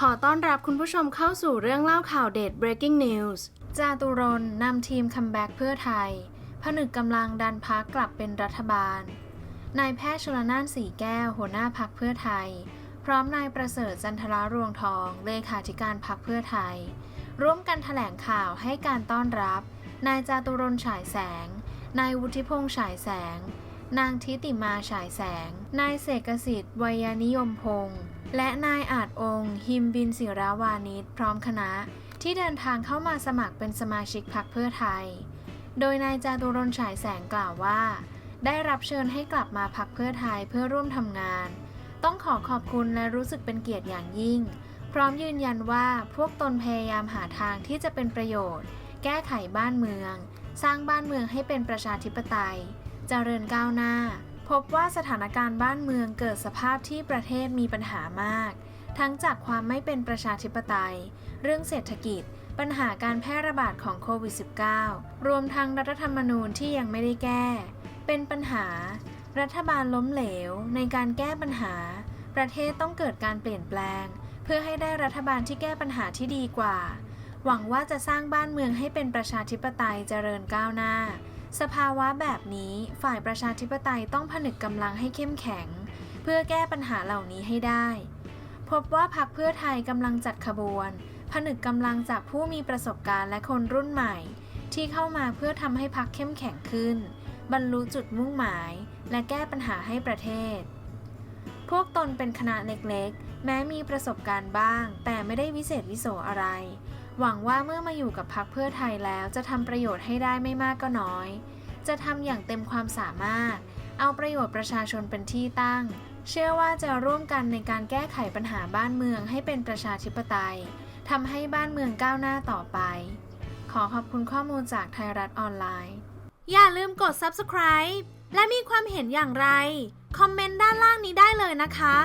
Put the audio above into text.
ขอต้อนรับคุณผู้ชมเข้าสู่เรื่องเล่าข่าวเด็ด breaking news จาตุรนนำทีมคัมแบ็กเพื่อไทย ผนึกกำลังดันพักกลับเป็นรัฐบาล นายแพทย์ชลนานสีแก้ว หัวหน้าพักเพื่อไทย พร้อมนายประเสริฐจันทรารวงทอง เลขาธิการพักเพื่อไทย ร่วมกันแถลงข่าวให้การต้อนรับ นายจาตุรนฉายแสง นายวุฒิพงษ์ฉายแสง นางทิติมาฉายแสง นายเสกสิทธิ์วัยนิยมพงษ์ และนายอาจองค์ หิมบินศิราวานิชพร้อมคณะ ที่เดินทางเข้ามาสมัครเป็นสมาชิกพรรคเพื่อไทย โดยนายจาตุรนฉายแสงกล่าวว่า ได้รับเชิญให้กลับมาพักเพื่อไทยเพื่อร่วมทำงาน ต้องขอขอบคุณและรู้สึกเป็นเกียรติอย่างยิ่ง พร้อมยืนยันว่าพวกตนพยายามหาทางที่จะเป็นประโยชน์ แก้ไขบ้านเมือง สร้างบ้านเมืองให้เป็นประชาธิปไตยเจริญก้าวหน้า พบว่าสถานการณ์บ้านเมืองเกิดสภาพที่ประเทศมีปัญหามาก ทั้งจากความไม่เป็นประชาธิปไตย เรื่องเศรษฐกิจ ปัญหาการแพร่ระบาดของโควิด -19 รวมทั้งรัฐธรรมนูญที่ยังไม่ได้แก้ เป็นปัญหา รัฐบาลล้มเหลว ในการแก้ปัญหา ประเทศต้องเกิดการเปลี่ยนแปลง เพื่อให้ได้รัฐบาลที่แก้ปัญหาที่ดีกว่า หวังว่าจะสร้างบ้านเมืองให้เป็นประชาธิปไตยเจริญก้าวหน้า สภาวะแบบนี้ฝ่ายประชาธิปไตยต้องผนึกกำลังให้เข้มแข็ง เพื่อแก้ปัญหาเหล่านี้ให้ได้ พบว่าพักเพื่อไทยกำลังจัดขบวน ผนึกกำลังจากผู้มีประสบการณ์และคนรุ่นใหม่ ที่เข้ามาเพื่อทำให้พักเข้มแข็งขึ้น บรรลุจุดมุ่งหมาย และแก้ปัญหาให้ประเทศ พวกตนเป็นคณะเล็กๆ แม้มีประสบการณ์บ้าง แต่ไม่ได้วิเศษวิโสอะไร หวังว่าเมื่อมาอยู่กับพักเพื่อไทยแล้วจะทำประโยชน์ให้ได้ไม่มากก็น้อย จะทำอย่างเต็มความสามารถ เอาประโยชน์ประชาชนเป็นที่ตั้ง เชื่อว่าจะร่วมกันในการแก้ไขปัญหาบ้านเมืองให้เป็นประชาธิปไตยทำให้บ้านเมืองก้าวหน้าต่อไป ขอขอบคุณข้อมูลจากไทยรัฐออนไลน์ อย่าลืมกด subscribe และมีความเห็นอย่างไร คอมเมนต์ด้านล่างนี้ได้เลยนะคะ